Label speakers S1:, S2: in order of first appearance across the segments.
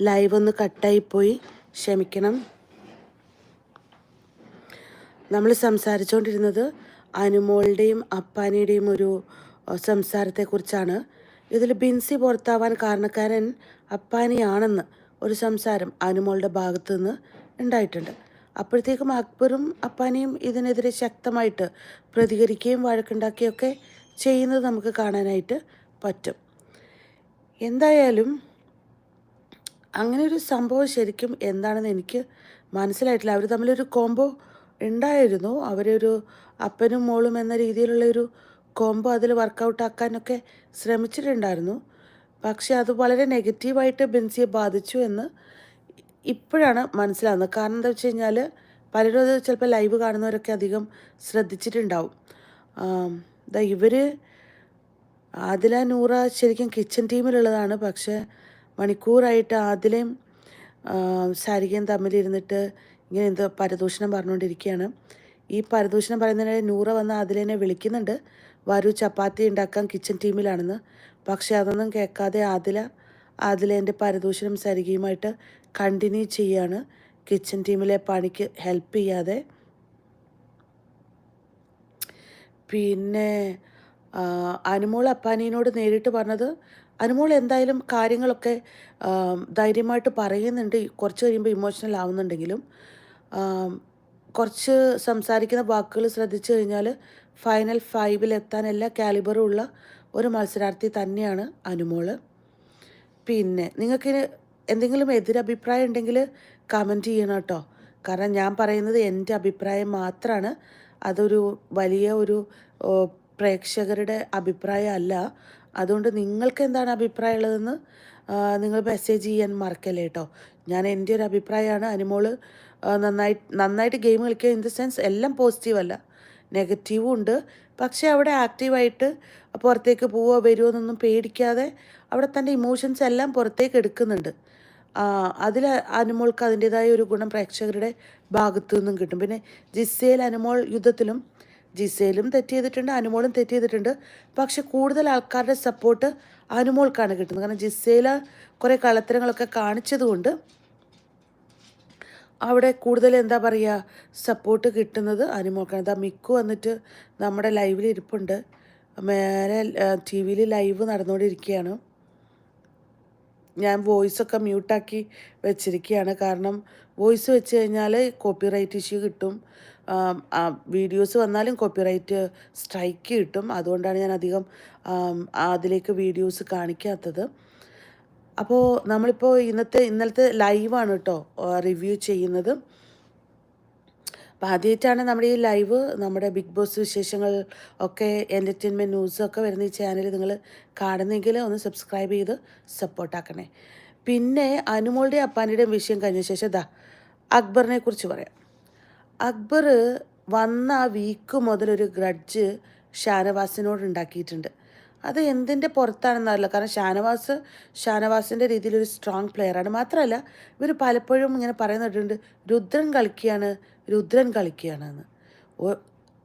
S1: Live ഒന്ന് കട്ടായിപ്പോയി ക്ഷമിക്കണം. നമ്മൾ സംസാരിച്ചുകൊണ്ടിരുന്നത് അനുമോളുടെയും അപ്പാനിയുടെയും ഒരു സംസാരത്തെക്കുറിച്ചാണ്. ഇതിൽ ബിൻസി പുറത്താവാൻ കാരണക്കാരൻ അപ്പാനിയാണെന്ന് ഒരു സംസാരം അനുമോളുടെ ഭാഗത്തു നിന്ന് ഉണ്ടായിട്ടുണ്ട്. അപ്പോഴത്തേക്കും അക്ബറും അപ്പാനിയും ഇതിനെതിരെ ശക്തമായിട്ട് പ്രതികരിക്കുകയും വഴക്കുണ്ടാക്കുകയൊക്കെ ചെയ്യുന്നത് നമുക്ക് കാണാനായിട്ട് പറ്റും. എന്തായാലും അങ്ങനെ ഒരു സംഭവം ശരിക്കും എന്താണെന്ന് എനിക്ക് മനസ്സിലായിട്ടില്ല. അവർ തമ്മിലൊരു കോംബോ ഉണ്ടായിരുന്നു. അവരൊരു അപ്പനും മോളും എന്ന രീതിയിലുള്ള ഒരു കോംബോ അതിൽ വർക്കൗട്ട് ആക്കാനൊക്കെ ശ്രമിച്ചിട്ടുണ്ടായിരുന്നു. പക്ഷേ അത് വളരെ നെഗറ്റീവായിട്ട് ബിൻസിയെ ബാധിച്ചു എന്ന് ഇപ്പോഴാണ് മനസ്സിലാകുന്നത് കാരണം എന്താ വെച്ച് കഴിഞ്ഞാൽ പലരും അത് ചിലപ്പോൾ ലൈവ് കാണുന്നവരൊക്കെ അധികം ശ്രദ്ധിച്ചിട്ടുണ്ടാവും. ഇവർ ആദില നൂറ ശരിക്കും കിച്ചൺ ടീമിലുള്ളതാണ് പക്ഷേ മണിക്കൂറായിട്ട് ആദിലയും സാരികയും തമ്മിലിരുന്നിട്ട് ഇങ്ങനെ എന്തോ പരദൂഷണം പറഞ്ഞുകൊണ്ടിരിക്കുകയാണ്. ഈ പരദൂഷണം പറയുന്നതിനിടെ നൂറ വന്ന് ആദിലേനെ വിളിക്കുന്നുണ്ട്. വരൂ ചപ്പാത്തി ഉണ്ടാക്കാൻ കിച്ചൺ ടീമിലാണെന്ന്. പക്ഷേ അതൊന്നും കേൾക്കാതെ ആദില ആദിലേന്റെ പരദൂഷണം സരികയുമായിട്ട് കണ്ടിന്യൂ ചെയ്യാണ് കിച്ചൺ ടീമിലെ പണിക്ക് ഹെൽപ്പ് ചെയ്യാതെ. പിന്നെ അനുമോൾ അപ്പാനീനോട് നേരിട്ട് പറഞ്ഞത് അനുമോൾ എന്തായാലും കാര്യങ്ങളൊക്കെ ധൈര്യമായിട്ട് പറയുന്നുണ്ട്. കുറച്ച് കഴിയുമ്പോൾ ഇമോഷണൽ ആവുന്നുണ്ടെങ്കിലും കുറച്ച് സംസാരിക്കുന്ന വാക്കുകൾ ശ്രദ്ധിച്ചു കഴിഞ്ഞാൽ ഫൈനൽ ഫൈവിൽ എത്താൻ എല്ലാ കാലിബറും ഉള്ള ഒരു മത്സരാർത്ഥി തന്നെയാണ് അനുമോൾ പിന്നെ നിങ്ങൾക്ക് എന്തെങ്കിലും എതിരഭിപ്രായം ഉണ്ടെങ്കിൽ കമന്റ് ചെയ്യണം കേട്ടോ. കാരണം ഞാൻ പറയുന്നത് എന്റെ അഭിപ്രായം മാത്രമാണ് അതൊരു വലിയ ഒരു പ്രേക്ഷകരുടെ അഭിപ്രായം അല്ല അതുകൊണ്ട് നിങ്ങൾക്ക് എന്താണ് അഭിപ്രായം ഉള്ളതെന്ന് നിങ്ങൾ മെസ്സേജ് ചെയ്യാൻ മറക്കല്ലേ കേട്ടോ ഞാൻ എന്റെ ഒരു അഭിപ്രായമാണ്. അനുമോൾ നന്നായിട്ട് നന്നായി നന്നായിട്ട് ഗെയിം കളിക്കുക ഇൻ ദ സെൻസ് എല്ലാം പോസിറ്റീവല്ല നെഗറ്റീവും ഉണ്ട്. പക്ഷേ അവിടെ ആക്റ്റീവായിട്ട് പുറത്തേക്ക് പോവുക വരുമോ എന്നൊന്നും പേടിക്കാതെ അവിടെ തന്റെ ഇമോഷൻസ് എല്ലാം പുറത്തേക്ക് എടുക്കുന്നുണ്ട്. അതിൽ അനുമോൾക്ക് അതിന്റേതായ ഒരു ഗുണം പ്രേക്ഷകരുടെ ഭാഗത്തു നിന്നും കിട്ടും. പിന്നെ ജിസേൽ അനുമോൾ യുദ്ധത്തിലും ജിസേലും തെറ്റ് ചെയ്തിട്ടുണ്ട് അനുമോളും തെറ്റ് ചെയ്തിട്ടുണ്ട്. പക്ഷെ കൂടുതൽ ആൾക്കാരുടെ സപ്പോർട്ട് അനുമോൾക്കാണ് കിട്ടുന്നത്. കാരണം ജിസേല കുറേ കള്ളത്തരങ്ങളൊക്കെ കാണിച്ചതുകൊണ്ട് അവിടെ കൂടുതൽ എന്താ പറയുക സപ്പോർട്ട് കിട്ടുന്നത് അനുമോൾക്കാണ്. ഇതാ മിക്കു വന്നിട്ട് നമ്മുടെ ലൈവിൽ ഇരിപ്പുണ്ട്. മേലെ ടി വിയിൽ ലൈവ് നടന്നുകൊണ്ടിരിക്കുകയാണ്. ഞാൻ വോയിസൊക്കെ മ്യൂട്ടാക്കി വെച്ചിരിക്കുകയാണ്. കാരണം വോയിസ് വെച്ച് കഴിഞ്ഞാൽ കോപ്പിറൈറ്റ് ഇഷ്യൂ കിട്ടും. വീഡിയോസ് വന്നാലും കോപ്പിറൈറ്റ് സ്ട്രൈക്ക് കിട്ടും. അതുകൊണ്ടാണ് ഞാൻ അധികം അതിലേക്ക് വീഡിയോസ് കാണിക്കാത്തത്. അപ്പോൾ നമ്മളിപ്പോൾ ഇന്നത്തെ ഇന്നലത്തെ ലൈവാണ് കേട്ടോ റിവ്യൂ ചെയ്യുന്നത്. അപ്പോൾ ആദ്യമായിട്ടാണ് നമ്മുടെ ഈ ലൈവ് നമ്മുടെ ബിഗ് ബോസ് വിശേഷങ്ങൾ ഒക്കെ എന്റർടൈൻമെന്റ് ന്യൂസൊക്കെ വരുന്ന ഈ ചാനൽ നിങ്ങൾ കാണുന്നെങ്കിൽ ഒന്ന് സബ്സ്ക്രൈബ് ചെയ്ത് സപ്പോർട്ടാക്കണേ പിന്നെ അനുമോളുടെ അപ്പാന്റെയും വിഷയം കഴിഞ്ഞ ശേഷം ദാ അക്ബറിനെ കുറിച്ച് പറയാം. അക്ബർ വന്ന ആ വീക്ക് മുതലൊരു ഗ്രഡ്ജ് ഷാനവാസിനോട് ഉണ്ടാക്കിയിട്ടുണ്ട്. അത് എന്തിന്റെ പുറത്താണെന്നറിയില്ല കാരണം ഷാനവാസ് ഷാനവാസിന്റെ രീതിയിൽ ഒരു സ്ട്രോങ് പ്ലെയറാണ് മാത്രമല്ല ഇവർ പലപ്പോഴും ഇങ്ങനെ പറയുന്നിട്ടുണ്ട് രുദ്രൻ കളിക്കുകയാണ് രുദ്രൻ കളിക്കുകയാണ് എന്ന്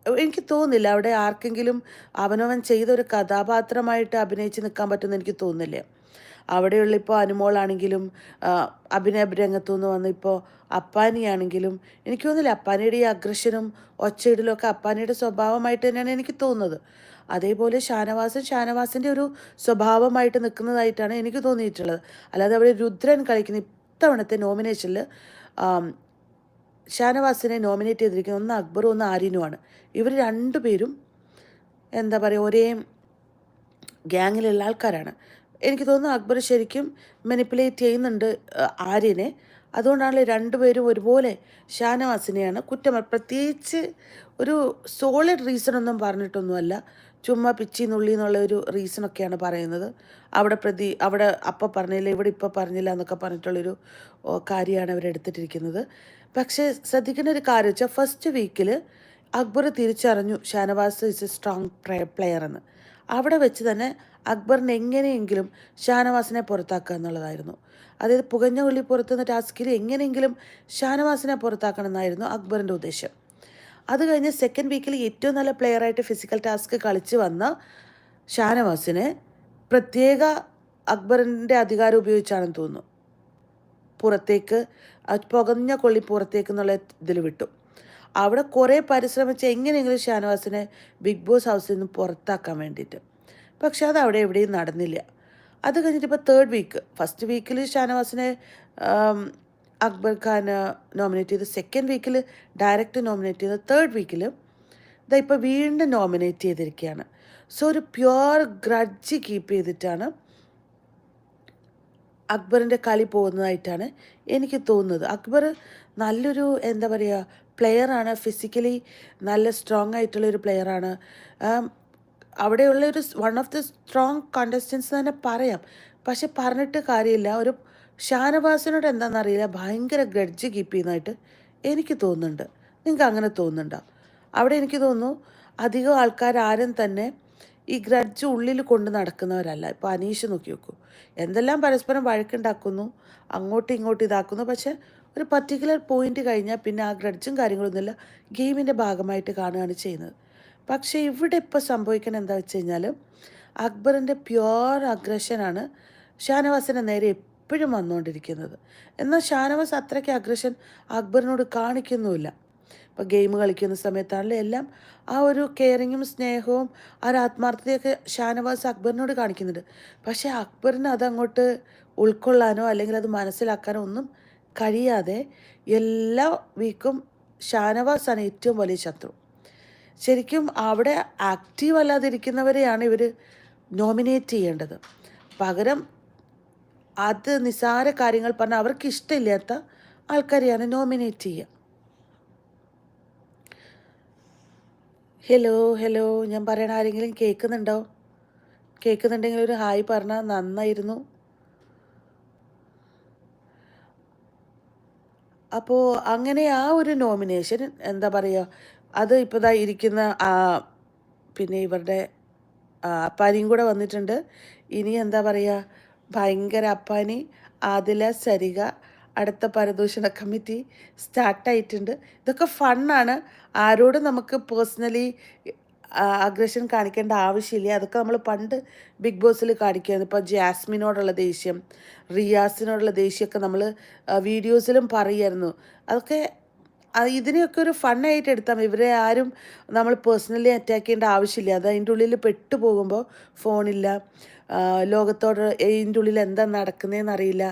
S1: എനിക്ക് തോന്നുന്നില്ല. അവിടെ ആർക്കെങ്കിലും അവനവൻ ചെയ്ത ഒരു കഥാപാത്രമായിട്ട് അഭിനയിച്ച് നിൽക്കാൻ പറ്റുമെന്ന് എനിക്ക് തോന്നുന്നില്ല. അവിടെയുള്ള ഇപ്പോൾ അനുമോളാണെങ്കിലും അഭിനയ രംഗത്തു നിന്ന് വന്ന് ഇപ്പോൾ അപ്പാനിയാണെങ്കിലും എനിക്ക് തോന്നുന്നില്ല അപ്പാനിയുടെ ഈ അഗ്രഷനും ഒച്ചയിടലും ഒക്കെ അപ്പാനിയുടെ സ്വഭാവമായിട്ട് തന്നെയാണ് എനിക്ക് തോന്നുന്നത്. അതേപോലെ ഷാനവാസൻ ഷാനവാസിന്റെ ഒരു സ്വഭാവമായിട്ട് നിൽക്കുന്നതായിട്ടാണ് എനിക്ക് തോന്നിയിട്ടുള്ളത്. അല്ലാതെ അവിടെ രുദ്രൻ കളിക്കുന്ന ഇത്തവണത്തെ നോമിനേഷനിൽ ഷാനവാസിനെ നോമിനേറ്റ് ചെയ്തിരിക്കുന്ന ഒന്ന് അക്ബറും ഒന്ന് ആര്യനുമാണ്. ഇവർ രണ്ടുപേരും എന്താ പറയുക ഒരേ ഗ്യാങ്ങിലുള്ള ആൾക്കാരാണ്. എനിക്ക് തോന്നുന്നു അക്ബർ ശരിക്കും മെനിപ്പുലേറ്റ് ചെയ്യുന്നുണ്ട് ആര്യനെ. അതുകൊണ്ടാണല്ലോ രണ്ടുപേരും ഒരുപോലെ ഷാനവാസിനെയാണ് കുറ്റം പ്രത്യേകിച്ച് ഒരു സോളിഡ് റീസൺ ഒന്നും പറഞ്ഞിട്ടൊന്നുമല്ല. ചുമ്മാ പിച്ചി നുള്ളി എന്നുള്ള ഒരു റീസണൊക്കെയാണ് പറയുന്നത്. അവിടെ പ്രതി അവിടെ അപ്പം പറഞ്ഞില്ല ഇവിടെ ഇപ്പം പറഞ്ഞില്ല എന്നൊക്കെ പറഞ്ഞിട്ടുള്ളൊരു കാര്യമാണ് അവരെടുത്തിട്ടിരിക്കുന്നത് പക്ഷേ ശ്രദ്ധിക്കേണ്ട ഒരു കാര്യം വെച്ചാൽ ഫസ്റ്റ് വീക്കിൽ അക്ബർ തിരിച്ചറിഞ്ഞു Shanavas is a strong player എന്ന്. അവിടെ വെച്ച് തന്നെ അക്ബറിന് എങ്ങനെയെങ്കിലും ഷാനവാസിനെ പുറത്താക്കുക എന്നുള്ളതായിരുന്നു. അതായത് പുകഞ്ഞ ഉള്ളി പുറത്തുനിന്ന ടാസ്കിൽ എങ്ങനെയെങ്കിലും ഷാനവാസിനെ പുറത്താക്കണം എന്നായിരുന്നു അക്ബറിന്റെ ഉദ്ദേശം. അത് കഴിഞ്ഞ് സെക്കൻഡ് വീക്കിൽ ഏറ്റവും നല്ല പ്ലെയറായിട്ട് ഫിസിക്കൽ ടാസ്ക് കളിച്ച് വന്ന ഷാനവാസിനെ പ്രത്യേക അക്ബറിന്റെ അധികാരം ഉപയോഗിച്ചാണെന്ന് തോന്നുന്നു. പുറത്തേക്ക് പുകഞ്ഞ കൊള്ളി പുറത്തേക്ക് എന്നുള്ള ഇതിൽ വിട്ടു. അവിടെ കുറേ പരിശ്രമിച്ച് എങ്ങനെയെങ്കിലും ഷാനവാസിനെ ബിഗ് ബോസ് ഹൗസിൽ നിന്ന് പുറത്താക്കാൻ വേണ്ടിയിട്ട്. പക്ഷെ അത് അവിടെ എവിടെയും നടന്നില്ല. അത് കഴിഞ്ഞിട്ട് ഇപ്പോൾ തേർഡ് വീക്ക് ഫസ്റ്റ് വീക്കിൽ ഷാനവാസിനെ അക്ബർ ഖാൻ നോമിനേറ്റ് ചെയ്ത്. സെക്കൻഡ് വീക്കിൽ ഡയറക്റ്റ് നോമിനേറ്റ് ചെയ്ത്. തേർഡ് വീക്കിൽ ഇതാ ഇപ്പോൾ വീണ്ടും നോമിനേറ്റ് ചെയ്തിരിക്കുകയാണ്. സോ ഒരു പ്യുവർ ഗ്രഡ്ജ് കീപ്പ് ചെയ്തിട്ടാണ് അക്ബറിന്റെ കളി പോകുന്നതായിട്ടാണ് എനിക്ക് തോന്നുന്നത്. അക്ബർ നല്ലൊരു എന്താ പറയുക പ്ലെയറാണ് ഫിസിക്കലി നല്ല സ്ട്രോങ് ആയിട്ടുള്ള ഒരു പ്ലെയറാണ് അവിടെയുള്ള ഒരു one of the strong contestants തന്നെ പറയാം. പക്ഷെ പറഞ്ഞിട്ട് കാര്യമില്ല. ഒരു ഷാനവാസിനോട് എന്താണെന്നറിയില്ല. ഭയങ്കര ഗ്രഡ്ജ് കീപ്പ് ചെയ്യുന്നതായിട്ട് എനിക്ക് തോന്നുന്നുണ്ട്. നിങ്ങൾക്ക് അങ്ങനെ തോന്നുന്നുണ്ടോ? അവിടെ എനിക്ക് തോന്നുന്നു അധികം ആൾക്കാർ ആരും തന്നെ ഈ ഗ്രഡ്ജ് ഉള്ളിൽ കൊണ്ട് നടക്കുന്നവരല്ല. ഇപ്പോൾ അനീഷ് നോക്കി നോക്കൂ. എന്തെല്ലാം പരസ്പരം വഴക്കുണ്ടാക്കുന്നു അങ്ങോട്ടും ഇങ്ങോട്ടും ഇതാക്കുന്നു. പക്ഷേ ഒരു പർട്ടിക്കുലർ പോയിന്റ് കഴിഞ്ഞാൽ പിന്നെ ആ ഗ്രഡ്ജും കാര്യങ്ങളൊന്നുമില്ല ഗെയിമിന്റെ ഭാഗമായിട്ട് കാണുകയാണ് ചെയ്യുന്നത്. പക്ഷേ ഇവിടെ ഇപ്പോൾ സംഭവിക്കുന്നത് എന്താ വെച്ച് കഴിഞ്ഞാൽ അക്ബറിന്റെ പ്യുവർ അഗ്രഷനാണ് ഷാനവാസിന്റെ നേരെ എപ്പോഴും വന്നുകൊണ്ടിരിക്കുന്നത്. എന്നാൽ ഷാനവാസ് അത്രയ്ക്ക് അഗ്രഷൻ അക്ബറിനോട് കാണിക്കുന്നുമില്ല. ഇപ്പോൾ ഗെയിം കളിക്കുന്ന സമയത്താണെങ്കിലും എല്ലാം ആ ഒരു കെയറിങ്ങും സ്നേഹവും ആ ഒരു ആത്മാർത്ഥതയൊക്കെ ഷാനവാസ് അക്ബറിനോട് കാണിക്കുന്നുണ്ട്. പക്ഷേ അക്ബറിന് അതങ്ങോട്ട് ഉൾക്കൊള്ളാനോ അല്ലെങ്കിൽ അത് മനസ്സിലാക്കാനോ ഒന്നും കഴിയാതെ എല്ലാ വീക്കും ഷാനവാസാണ് ഏറ്റവും വലിയ ശത്രു. ശരിക്കും അവിടെ ആക്റ്റീവ് അല്ലാതിരിക്കുന്നവരെയാണ് ഇവർ നോമിനേറ്റ് ചെയ്യേണ്ടത്. പകരം അത് നിസ്സാര കാര്യങ്ങൾ പറഞ്ഞാൽ അവർക്ക് ഇഷ്ടമില്ലാത്ത ആൾക്കാരെയാണ് നോമിനേറ്റ് ചെയ്യുക. ഹലോ ഹലോ ഞാൻ പറയണ ആരെങ്കിലും കേൾക്കുന്നുണ്ടോ? കേൾക്കുന്നുണ്ടെങ്കിൽ ഒരു ഹായ് പറഞ്ഞാൽ നന്നായിരുന്നു. അപ്പോൾ അങ്ങനെ ആ ഒരു നോമിനേഷൻ എന്താ പറയുക അത് ഇപ്പോൾ ദാ ഇരിക്കുന്ന പിന്നെ ഇവരുടെ അപ്പാനിയും കൂടെ വന്നിട്ടുണ്ട്. ഇനി എന്താ പറയുക ഭയങ്കര അപ്പാനി ആദില സരിക അടുത്ത പരദൂഷണ കമ്മിറ്റി സ്റ്റാർട്ടായിട്ടുണ്ട് ഇതൊക്കെ ഫണ്ണാണ് ആരോടും നമുക്ക് പേഴ്സണലി അഗ്രഷൻ കാണിക്കേണ്ട ആവശ്യമില്ല. അതൊക്കെ നമ്മൾ പണ്ട് ബിഗ് ബോസിൽ കാണിക്കുകയാണ് ഇപ്പോൾ ജാസ്മിനോടുള്ള ദേഷ്യം റിയാസിനോടുള്ള ദേഷ്യമൊക്കെ നമ്മൾ വീഡിയോസിലും പറയുമായിരുന്നു അതൊക്കെ ഇതിനെയൊക്കെ ഒരു ഫണ്ണായിട്ട് എടുത്താൽ ഇവരെ ആരും നമ്മൾ പേഴ്സണലി അറ്റാക്ക് ചെയ്യേണ്ട ആവശ്യമില്ല. അത് അതിന്റെ ഉള്ളിൽ പെട്ടുപോകുമ്പോൾ ഫോണില്ല ലോകത്തോട് ഇതിന്റെ ഉള്ളിൽ എന്താ നടക്കുന്നതെന്ന് അറിയില്ല.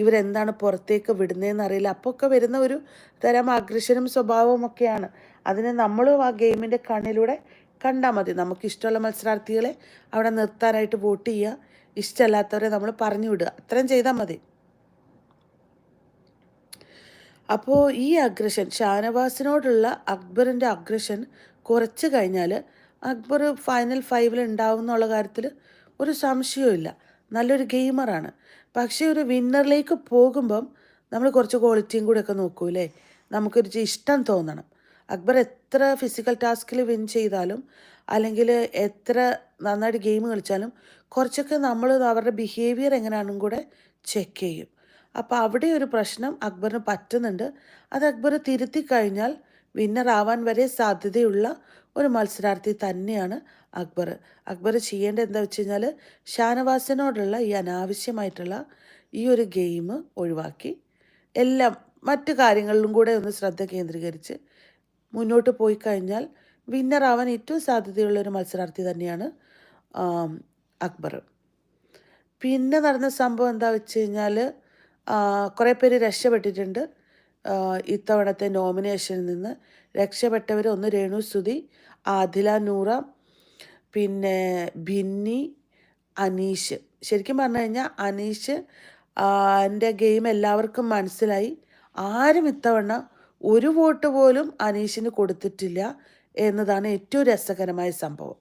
S1: ഇവരെന്താണ് പുറത്തേക്ക് വിടുന്നതെന്ന് അറിയില്ല. അപ്പോൾ ഒക്കെ വരുന്ന ഒരു തരം അഗ്രഷനും സ്വഭാവവും ഒക്കെയാണ്. അതിനെ നമ്മളും ആ ഗെയിമിന്റെ കണ്ണിലൂടെ കണ്ടാൽ മതി. നമുക്ക് ഇഷ്ടമുള്ള മത്സരാർത്ഥികളെ അവിടെ നിർത്താനായിട്ട് വോട്ട് ചെയ്യുക. ഇഷ്ടമല്ലാത്തവരെ നമ്മൾ പറഞ്ഞു വിടുക. അത്രയും ചെയ്താൽ മതി. അപ്പോൾ ഈ അഗ്രഷൻ ഷാനവാസിനോടുള്ള അക്ബറിന്റെ അഗ്രഷൻ കുറച്ച് കഴിഞ്ഞാൽ അക്ബർ ഫൈനൽ ഫൈവിൽ ഉണ്ടാവും എന്നുള്ള കാര്യത്തിൽ ഒരു സംശയവുമില്ല നല്ലൊരു ഗെയിമറാണ് പക്ഷേ ഒരു വിന്നറിലേക്ക് പോകുമ്പം നമ്മൾ കുറച്ച് ക്വാളിറ്റിയും കൂടെ ഒക്കെ നോക്കൂലേ നമുക്കൊരു ഇഷ്ടം തോന്നണം. അക്ബർ എത്ര ഫിസിക്കൽ ടാസ്കിൽ വിൻ ചെയ്താലും അല്ലെങ്കിൽ എത്ര നന്നായിട്ട് ഗെയിം കളിച്ചാലും കുറച്ചൊക്കെ നമ്മൾ അവരുടെ ബിഹേവിയർ എങ്ങനെയാണെന്നും കൂടെ ചെക്ക് ചെയ്യും. അപ്പോൾ അവിടെ ഒരു പ്രശ്നം അക്ബറിന് പറ്റുന്നുണ്ട്. അത് അക്ബർ തിരുത്തി കഴിഞ്ഞാൽ വിന്നർ ആവാൻ വരെ സാധ്യതയുള്ള ഒരു മത്സരാർത്ഥി തന്നെയാണ് അക്ബർ. അക്ബർ ചെയ്യേണ്ട എന്താ വെച്ച് കഴിഞ്ഞാൽ ഷാനവാസിനോടുള്ള ഈ അനാവശ്യമായിട്ടുള്ള ഈ ഒരു ഗെയിം ഒഴിവാക്കി എല്ലാം മറ്റു കാര്യങ്ങളിലും കൂടെ ഒന്ന് ശ്രദ്ധ കേന്ദ്രീകരിച്ച് മുന്നോട്ട് പോയി കഴിഞ്ഞാൽ വിന്നർ ആവാൻ ഏറ്റവും സാധ്യതയുള്ള ഒരു മത്സരാർത്ഥി തന്നെയാണ് അക്ബർ. പിന്നെ നടന്ന സംഭവം എന്താ വെച്ച് കഴിഞ്ഞാൽ കുറേ പേര് രക്ഷപ്പെട്ടിട്ടുണ്ട്. ഇത്തവണത്തെ നോമിനേഷനിൽ നിന്ന് രക്ഷപ്പെട്ടവർ ഒന്ന് രേണു സുതി ആദില നൂറ പിന്നെ ഭിന്നി അനീഷ്. ശരിക്കും പറഞ്ഞു കഴിഞ്ഞാൽ അനീഷ് എന്റെ ഗെയിം എല്ലാവർക്കും മനസ്സിലായി. ആരും ഇത്തവണ ഒരു വോട്ട് പോലും അനീഷിന് കൊടുത്തിട്ടില്ല എന്നതാണ് ഏറ്റവും രസകരമായ സംഭവം.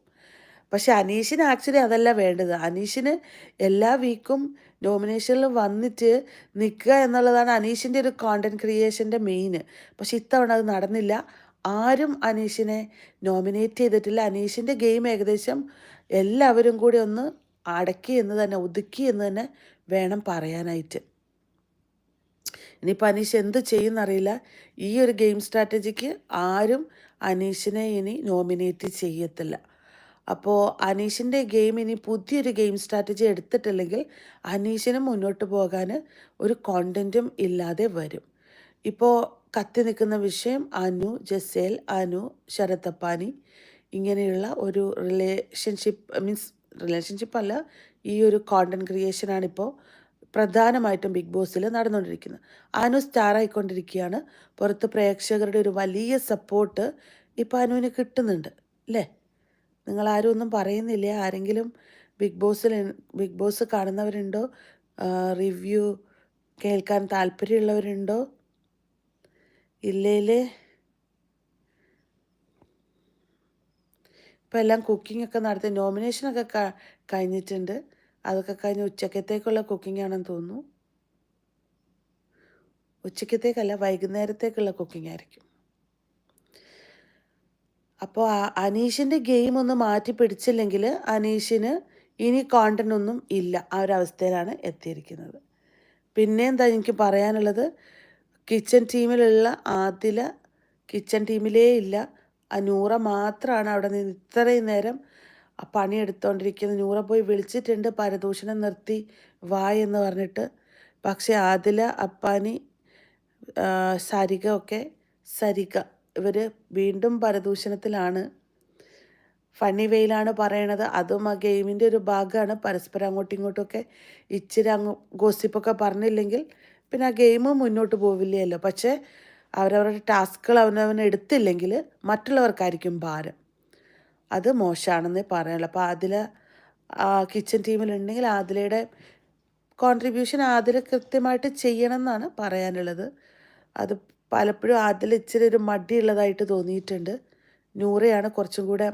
S1: പക്ഷെ അനീഷിന് ആക്ച്വലി അതല്ല വേണ്ടത്. അനീഷിന് എല്ലാ വീക്കും നോമിനേഷനിൽ വന്നിട്ട് നിൽക്കുക എന്നുള്ളതാണ് അനീഷിന്റെ ഒരു കോണ്ടന്റ് ക്രിയേഷന്റെ മെയിൻ പക്ഷെ ഇത്തവണ അത് നടന്നില്ല. ആരും അനീഷിനെ നോമിനേറ്റ് ചെയ്തിട്ടില്ല. അനീഷിന്റെ ഗെയിം ഏകദേശം എല്ലാവരും കൂടി ഒന്ന് അടക്കി എന്ന് തന്നെ ഒതുക്കി എന്ന് തന്നെ വേണം പറയാനായിട്ട്. ഇനിയിപ്പോൾ അനീഷ് എന്ത് ചെയ്യുന്നറിയില്ല. ഈ ഒരു ഗെയിം സ്ട്രാറ്റജിക്ക് ആരും അനീഷിനെ ഇനി നോമിനേറ്റ് ചെയ്യത്തില്ല. അപ്പോൾ അനീഷിന്റെ ഗെയിം ഇനി പുതിയൊരു ഗെയിം സ്ട്രാറ്റജി എടുത്തിട്ടില്ലെങ്കിൽ അനീഷിന് മുന്നോട്ട് പോകാൻ ഒരു കോണ്ടന്റും ഇല്ലാതെ വരും. ഇപ്പോൾ കത്തി നിൽക്കുന്ന വിഷയം അനു ജസേൽ അനു ശരത്തപ്പാനി ഇങ്ങനെയുള്ള ഒരു റിലേഷൻഷിപ്പ് മീൻസ് റിലേഷൻഷിപ്പല്ല ഈ ഒരു കോണ്ടന്റ് ക്രിയേഷനാണിപ്പോൾ പ്രധാനമായിട്ടും ബിഗ് ബോസിൽ നടന്നുകൊണ്ടിരിക്കുന്നത്. അനു സ്റ്റാർ ആയിക്കൊണ്ടിരിക്കുകയാണ്. പുറത്ത് പ്രേക്ഷകരുടെ ഒരു വലിയ സപ്പോർട്ട് ഇപ്പോൾ അനുവിന് കിട്ടുന്നുണ്ട് അല്ലേ? നിങ്ങളാരും ഒന്നും പറയുന്നില്ല? ആരെങ്കിലും ബിഗ് ബോസിൽ ബിഗ് ബോസ് കാണുന്നവരുണ്ടോ? റിവ്യൂ കേൾക്കാൻ താല്പര്യമുള്ളവരുണ്ടോ? ഇല്ലേലേ ഇപ്പം എല്ലാം കുക്കിംഗ് ഒക്കെ നടത്തി നോമിനേഷനൊക്കെ കഴിഞ്ഞിട്ടുണ്ട്. അതൊക്കെ കഴിഞ്ഞ് ഉച്ചക്കത്തേക്കുള്ള കുക്കിംഗ് ആണെന്ന് തോന്നുന്നു. ഉച്ചക്കത്തേക്കല്ല വൈകുന്നേരത്തേക്കുള്ള കുക്കിംഗ് ആയിരിക്കും. അപ്പോൾ അനീഷിന്റെ ഗെയിം ഒന്ന് മാറ്റി പിടിച്ചില്ലെങ്കിൽ അനീഷിന് ഇനി കോണ്ടന്റ് ഒന്നും ഇല്ല. ആ ഒരു അവസ്ഥയിലാണ് എത്തിയിരിക്കുന്നത്. പിന്നെ എന്താ എനിക്ക് പറയാനുള്ളത്? കിച്ചൺ ടീമിലുള്ള ആദില കിച്ചൺ ടീമിലേ ഇല്ല. ആ നൂറ മാത്രമാണ് അവിടെ നിന്ന് ഇത്രയും നേരം ആ പണിയെടുത്തുകൊണ്ടിരിക്കുന്നത് നൂറ പോയി വിളിച്ചിട്ടുണ്ട് പരദൂഷണം നിർത്തി വാ എന്ന് പറഞ്ഞിട്ട്. പക്ഷേ ആദില അപ്പാനി സരിക ഒക്കെ സരിക ഇവർ വീണ്ടും പരദൂഷണത്തിലാണ്. ഫണ്ണി വെയിലാണ് പറയണത്. അതും ആ ഗെയിമിന്റെ ഒരു ഭാഗമാണ്. പരസ്പരം അങ്ങോട്ടും ഇങ്ങോട്ടുമൊക്കെ ഇച്ചിരി അങ്ങ് ഗോസിപ്പൊക്കെ പറഞ്ഞില്ലെങ്കിൽ പിന്നെ ആ ഗെയിം മുന്നോട്ട് പോവില്ലല്ലോ പക്ഷേ അവരവരുടെ ടാസ്കുകൾ അവനവൻ എടുത്തില്ലെങ്കിൽ മറ്റുള്ളവർക്കായിരിക്കും ഭാരം. അത് മോശമാണെന്നേ പറയാനുള്ളൂ. അപ്പോൾ അതിൽ കിച്ചൺ ടീമിലുണ്ടെങ്കിൽ ആദിലയുടെ കോൺട്രിബ്യൂഷൻ ആദില കൃത്യമായിട്ട് ചെയ്യണം എന്നാണ് പറയാനുള്ളത്. അത് പലപ്പോഴും അതിൽ ഇച്ചിരി ഒരു മടിയുള്ളതായിട്ട് തോന്നിയിട്ടുണ്ട്. നൂറയാണ് കുറച്ചും കൂടെ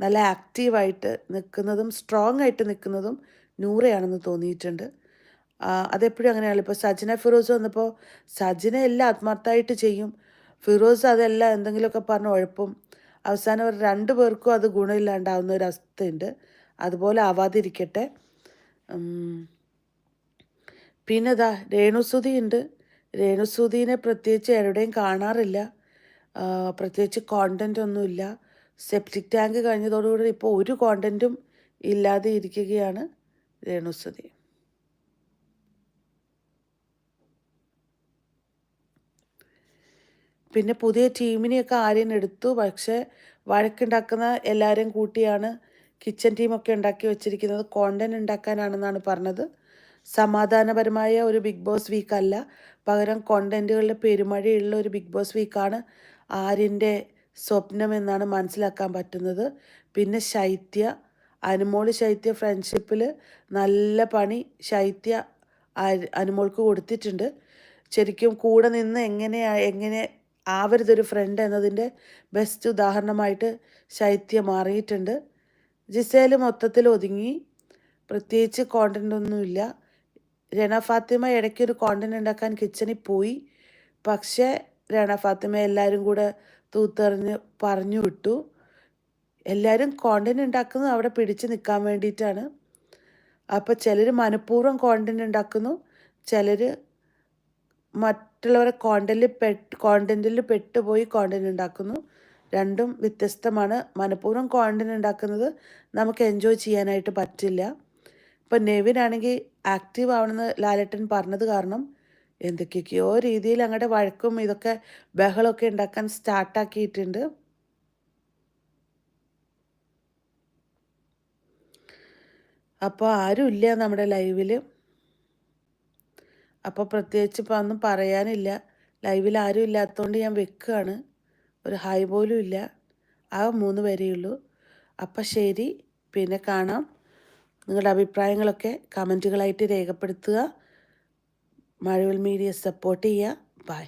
S1: നല്ല ആക്റ്റീവായിട്ട് നിൽക്കുന്നതും സ്ട്രോങ് ആയിട്ട് നിൽക്കുന്നതും നൂറയാണെന്ന് തോന്നിയിട്ടുണ്ട്. അതെപ്പോഴും അങ്ങനെയാണ് ഇപ്പോൾ സജിന ഫിറോസ് വന്നപ്പോൾ സജിന എല്ലാം ആത്മാർത്ഥമായിട്ട് ചെയ്യും. ഫിറോസ് അതെല്ലാം എന്തെങ്കിലുമൊക്കെ പറഞ്ഞ് ഉഴപ്പും അവസാനം ഒരു രണ്ട് പേർക്കും അത് ഗുണമില്ലാണ്ടാവുന്ന ഒരു അവസ്ഥയുണ്ട്. അതുപോലെ ആവാതിരിക്കട്ടെ. പിന്നെ ഇതാ രേണുസുതി ഉണ്ട്. രേണുസുതിനെ പ്രത്യേകിച്ച് എവിടെയും കാണാറില്ല. പ്രത്യേകിച്ച് കോണ്ടന്റ് ഒന്നുമില്ല സെപ്റ്റിക് ടാങ്ക് കഴിഞ്ഞതോടുകൂടി ഇപ്പോൾ ഒരു കോണ്ടന്റും ഇല്ലാതെ ഇരിക്കുകയാണ് രേണുസുധി പിന്നെ പുതിയ ടീമിനെയൊക്കെ ആര്യൻ എടുത്തു. പക്ഷേ വഴക്കുണ്ടാക്കുന്ന എല്ലാവരെയും കൂട്ടിയാണ് കിച്ചൺ ടീമൊക്കെ ഉണ്ടാക്കി വെച്ചിരിക്കുന്നത്. കോണ്ടന്റ് ഉണ്ടാക്കാനാണെന്നാണ് പറഞ്ഞത്. സമാധാനപരമായ ഒരു ബിഗ് ബോസ് വീക്ക് അല്ല. പകരം കോണ്ടന്റുകളുടെ പെരുമഴയുള്ള ഒരു ബിഗ് ബോസ് വീക്കാണ് ആര്യന്റെ സ്വപ്നം എന്നാണ് മനസ്സിലാക്കാൻ പറ്റുന്നത്. പിന്നെ ശൈത്യ അനുമോൾ ശൈത്യ ഫ്രണ്ട്ഷിപ്പിൽ നല്ല പണി ശൈത്യ അനുമോൾക്ക് കൊടുത്തിട്ടുണ്ട്. ശരിക്കും കൂടെ നിന്ന് എങ്ങനെ എങ്ങനെ ആവരുതൊരു ഫ്രണ്ട് എന്നതിന്റെ ബെസ്റ്റ് ഉദാഹരണമായിട്ട് ശൈത്യം മാറിയിട്ടുണ്ട്. ജിസേൽ മൊത്തത്തിൽ ഒതുങ്ങി. പ്രത്യേകിച്ച് കോണ്ടന്റ് ഒന്നുമില്ല രണ ഫാത്തിമ ഇടയ്ക്കൊരു കോണ്ടന്റ് ഉണ്ടാക്കാൻ കിച്ചണിൽ പോയി. പക്ഷേ രണ ഫാത്തിമ എല്ലാവരും കൂടെ തൂത്തെറിഞ്ഞ് പറഞ്ഞു വിട്ടു. എല്ലാവരും കോണ്ടന്റ് ഉണ്ടാക്കുന്നത് അവിടെ പിടിച്ച് നിൽക്കാൻ വേണ്ടിയിട്ടാണ്. അപ്പോൾ ചിലർ മനഃപൂർവം കോണ്ടന്റ് ഉണ്ടാക്കുന്നു. ചിലർ മറ്റുള്ളവരെ കോണ്ടന്റിൽ പെട്ട് കോണ്ടന്റിൽ പെട്ടുപോയി കോണ്ടന്റ് ഉണ്ടാക്കുന്നു. രണ്ടും വ്യത്യസ്തമാണ്. മനഃപൂർവം കോണ്ടന്റ് ഉണ്ടാക്കുന്നത് നമുക്ക് എൻജോയ് ചെയ്യാനായിട്ട് പറ്റില്ല. ഇപ്പം നെവിനാണെങ്കിൽ ആക്റ്റീവ് ആവണമെന്ന് ലാലേട്ടൻ പറഞ്ഞത് കാരണം എന്തൊക്കെയൊക്കെയോ രീതിയിൽ അങ്ങോട്ട് വഴക്കും ഇതൊക്കെ ബഹളമൊക്കെ ഉണ്ടാക്കാൻ സ്റ്റാർട്ടാക്കിയിട്ടുണ്ട് അപ്പോൾ ആരുമില്ല നമ്മുടെ ലൈവിൽ അപ്പോൾ പ്രത്യേകിച്ച് ഇപ്പോൾ ഒന്നും പറയാനില്ല. ലൈവിൽ ആരും ഇല്ലാത്തതുകൊണ്ട് ഞാൻ വെക്കുകയാണ് ഒരു ഹായ് പോലും ഇല്ല. ആ മൂന്ന് വരെയുള്ളൂ അപ്പം ശരി. പിന്നെ കാണാം. നിങ്ങളുടെ അഭിപ്രായങ്ങളൊക്കെ കമന്റുകളായിട്ട് രേഖപ്പെടുത്തുക. മഴവിൽ മീഡിയ സപ്പോർട്ട് ചെയ്യുക. ബൈ